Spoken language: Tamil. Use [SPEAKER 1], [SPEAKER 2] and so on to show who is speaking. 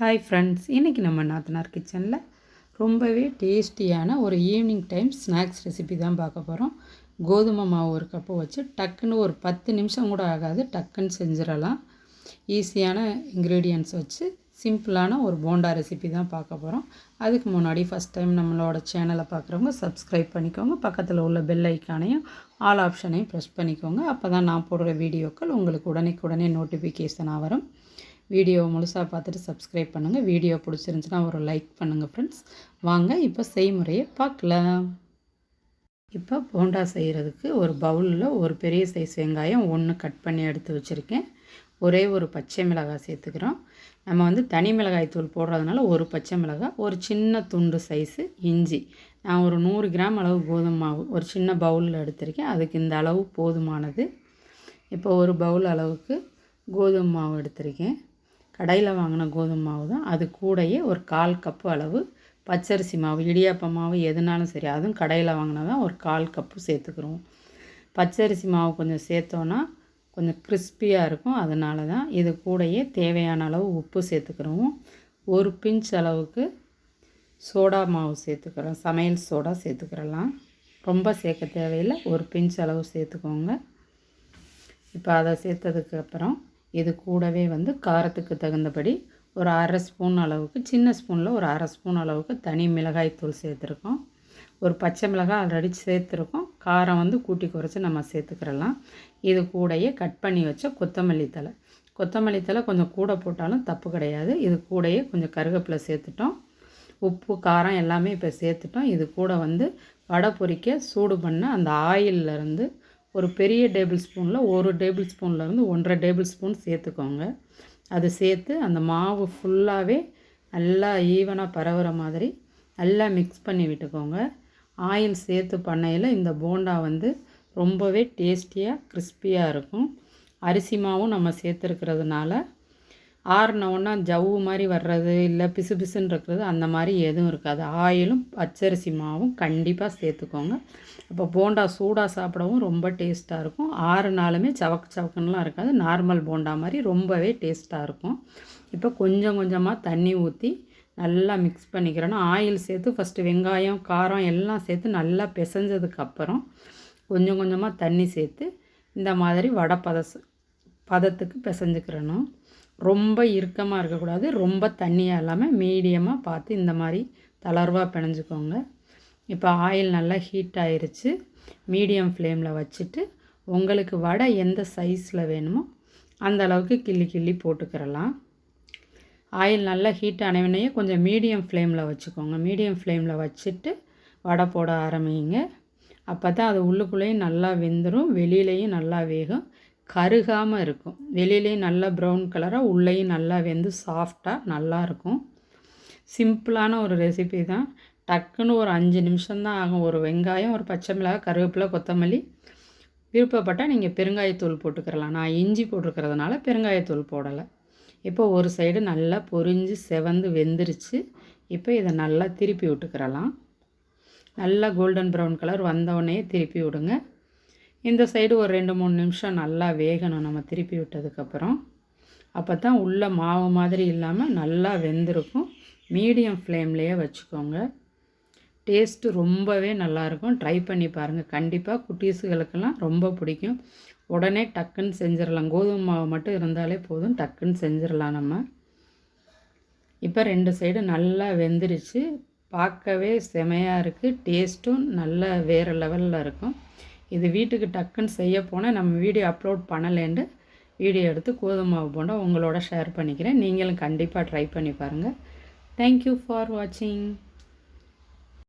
[SPEAKER 1] ஹாய் ஃப்ரெண்ட்ஸ் இன்றைக்கி நம்ம நாத்தனார் கிச்சனில் ரொம்பவே டேஸ்டியான ஒரு ஈவினிங் டைம் ஸ்நாக்ஸ் ரெசிபி தான் பார்க்க போகிறோம் கோதுமை மாவு ஒரு கப்பு வச்சு டக்குன்னு ஒரு பத்து நிமிஷம் கூட ஆகாது டக்குன்னு செஞ்சிடலாம். ஈஸியான இன்க்ரீடியன்ட்ஸ் வச்சு சிம்பிளான ஒரு போண்டா ரெசிபி தான் பார்க்க போகிறோம் அதுக்கு முன்னாடி ஃபஸ்ட் டைம் நம்மளோட சேனலை பார்க்குறவங்க சப்ஸ்கிரைப் பண்ணிக்கோங்க. பக்கத்தில் உள்ள பெல் ஐக்கானையும் ஆல் ஆப்ஷனையும் ப்ரெஸ் பண்ணிக்கோங்க. அப்போ தான் நான் போடுற வீடியோக்கள் உங்களுக்கு உடனே உடனே நோட்டிஃபிகேஷனாக வரும். வீடியோவை முழுசாக பார்த்துட்டு சப்ஸ்கிரைப் பண்ணுங்கள் வீடியோ பிடிச்சிருந்துச்சுன்னா ஒரு லைக் பண்ணுங்கள் ஃப்ரெண்ட்ஸ் வாங்க இப்போ செய்முறையை பார்க்கலாம். இப்போ போண்டா செய்கிறதுக்கு ஒரு பவுலில் ஒரு பெரிய சைஸ் வெங்காயம் ஒன்று கட் பண்ணி எடுத்து வச்சுருக்கேன். ஒரே ஒரு பச்சை மிளகாய் சேர்த்துக்கிறோம். நம்ம வந்து தனி மிளகாய் தூள் போடுறதுனால ஒரு பச்சை மிளகாய் ஒரு சின்ன துண்டு சைஸு இஞ்சி. நான் ஒரு நூறு கிராம் அளவு கோதுமை மாவு ஒரு சின்ன பவுலில் எடுத்திருக்கேன். அதுக்கு இந்த அளவு போதுமானது. இப்போ ஒரு பவுல் அளவுக்கு கோதுமை மாவு எடுத்திருக்கேன். கடையில் வாங்கின கோதுமை மாவு தான். அது கூடயே ஒரு கால் கப்பு அளவு பச்சரிசி மாவு இடியாப்ப மாவு எதுனாலும் சரி அதுவும் கடையில் வாங்கினா தான் ஒரு கால் கப்பு சேர்த்துக்கிறோம் பச்சரிசி மாவு கொஞ்சம் சேர்த்தோன்னா கொஞ்சம் கிறிஸ்பியாக இருக்கும். அதனால தான் இது கூடயே தேவையான அளவு உப்பு சேர்த்துக்கிறோம் ஒரு பிஞ்ச் அளவுக்கு சோடா மாவு சேர்த்துக்கிறோம். சமையல் சோடா சேர்த்துக்கிறலாம். ரொம்ப சேர்க்க தேவையில்லை. ஒரு பிஞ்ச் அளவு சேர்த்துக்கோங்க. இப்போ அதை சேர்த்ததுக்கப்புறம் இது கூடவே வந்து காரத்துக்கு தகுந்தபடி ஒரு அரை ஸ்பூன் அளவுக்கு சின்ன ஸ்பூனில் ஒரு அரை ஸ்பூன் அளவுக்கு தனி மிளகாய்த்தூள் சேர்த்துருக்கோம். ஒரு பச்சை மிளகாய் ஆல்ரெடி சேர்த்துருக்கோம். காரம் வந்து கூட்டி குறைச்சி நம்ம சேர்த்துக்கிறலாம். இது கூடயே கட் பண்ணி வச்ச கொத்தமல்லி தலை கொத்தமல்லி தலை கொஞ்சம் கூட போட்டாலும் தப்பு கிடையாது. இது கூடயே கொஞ்சம் கருவேப்பிலை சேர்த்துட்டோம். உப்பு காரம் எல்லாமே இப்போ சேர்த்துட்டோம். இது கூட வந்து வடை பொறிக்க சூடு பண்ண அந்த ஆயிலிருந்து ஒரு பெரிய டேபிள் ஸ்பூனில் ஒரு டேபிள் ஸ்பூன்லேருந்து ஒன்றரை டேபிள் ஸ்பூன் சேர்த்துக்கோங்க. அது சேர்த்து அந்த மாவு ஃபுல்லாகவே நல்லா ஈவனாக பரவுற மாதிரி நல்லா மிக்ஸ் பண்ணி விட்டுக்கோங்க. ஆயில் சேர்த்து பண்ணையில் இந்த போண்டா வந்து ரொம்பவே டேஸ்டியாக கிறிஸ்பியாக இருக்கும். அரிசி மாவும் நம்ம சேர்த்துருக்கிறதுனால ஆறினவுன்னா ஜவ்வு மாதிரி வர்றது இல்லை பிசு பிசுன்னு இருக்கிறது அந்த மாதிரி எதுவும் இருக்காது. ஆயிலும் பச்சரிசி மாவும் கண்டிப்பாக சேர்த்துக்கோங்க. அப்போ போண்டா சூடாக சாப்பிடவும் ரொம்ப டேஸ்ட்டாக இருக்கும். ஆறு நாளுமே சவக்கு சவக்குன்னெலாம் இருக்காது. நார்மல் போண்டா மாதிரி ரொம்பவே டேஸ்ட்டாக இருக்கும். இப்போ கொஞ்சம் கொஞ்சமாக தண்ணி ஊற்றி நல்லா மிக்ஸ் பண்ணிக்கிறோன்னா ஆயில் சேர்த்து ஃபஸ்ட்டு வெங்காயம் காரம் எல்லாம் சேர்த்து நல்லா பிசைஞ்சதுக்கப்புறம் கொஞ்சம் கொஞ்சமாக தண்ணி சேர்த்து இந்த மாதிரி வடை பதச பதத்துக்கு பிசைஞ்சுக்கிறணும். ரொம்ப இறுக்கமாக இருக்கக்கூடாது. ரொம்ப தண்ணியாக இல்லாமல் மீடியமாக பார்த்து இந்த மாதிரி தளர்வாக பிணைஞ்சிக்கோங்க. இப்போ ஆயில் நல்லா ஹீட் ஆயிடுச்சு மீடியம் ஃப்ளேமில் வச்சுட்டு உங்களுக்கு வடை எந்த சைஸில் வேணுமோ அந்த அளவுக்கு கிள்ளி கிள்ளி போட்டுக்கிறலாம் ஆயில் நல்லா ஹீட் ஆனவினையே கொஞ்சம் மீடியம் ஃப்ளேமில் வச்சுக்கோங்க. மீடியம் ஃப்ளேமில் வச்சுட்டு வடை போட ஆரம்பிங்க. அப்போ தான் அது உள்ளுக்குள்ளேயும் நல்லா வெந்துடும் வெளியிலையும் நல்லா வேகும். கருகாமல் இருக்கும். வெளியிலையும் நல்லா ப்ரௌன் கலராக உள்ளேயும் நல்லா வெந்து சாஃப்டாக நல்லாயிருக்கும் சிம்பிளான ஒரு ரெசிபி தான். டக்குன்னு ஒரு அஞ்சு நிமிஷம்தான் ஆகும். ஒரு வெங்காயம் ஒரு பச்சை மிளகாய் கருவேப்பிலை கொத்தமல்லி. விருப்பப்பட்டால் நீங்கள் பெருங்காயத்தூள் போட்டுக்கிறலாம் நான் இஞ்சி போட்டிருக்கிறதுனால பெருங்காயத்தூள் போடலை. இப்போ ஒரு சைடு நல்லா பொரிஞ்சு செவந்து வெந்துருச்சு. இப்போ இதை நல்லா திருப்பி விட்டுக்கிறலாம். நல்லா கோல்டன் ப்ரௌன் கலர் வந்தவுடனே திருப்பி விடுங்க. இந்த சைடு ஒரு ரெண்டு மூணு நிமிஷம் நல்லா வேகணும். நம்ம திருப்பி விட்டதுக்கப்புறம். அப்போ தான் உள்ள மாவு மாதிரி இல்லாமல் நல்லா வெந்திருக்கும். மீடியம் ஃப்ளேம்லேயே வச்சுக்கோங்க. டேஸ்ட்டு ரொம்பவே நல்லாயிருக்கும். ட்ரை பண்ணி பாருங்கள் கண்டிப்பாக குட்டீஸுகளுக்கெல்லாம் ரொம்ப பிடிக்கும். உடனே டக்குன்னு செஞ்சிடலாம். கோதுமை மாவு மட்டும் இருந்தாலே போதும். டக்குன்னு செஞ்சிடலாம் நம்ம. இப்போ ரெண்டு சைடு நல்லா வெந்துருச்சு. பார்க்கவே செமையாக இருக்குது டேஸ்ட்டும் நல்ல வேறு லெவலில் இருக்கும். இது வீட்டுக்கு டக்குன்னு செய்ய போனால் நம்ம வீடியோ அப்லோட் பண்ணலேன்ட்டு வீடியோ எடுத்து கோதுமை மாவு உங்களோட ஷேர் பண்ணிக்கிறேன். நீங்களும் கண்டிப்பாக ட்ரை பண்ணி பாருங்கள் தேங்க்யூ ஃபார் வாட்சிங்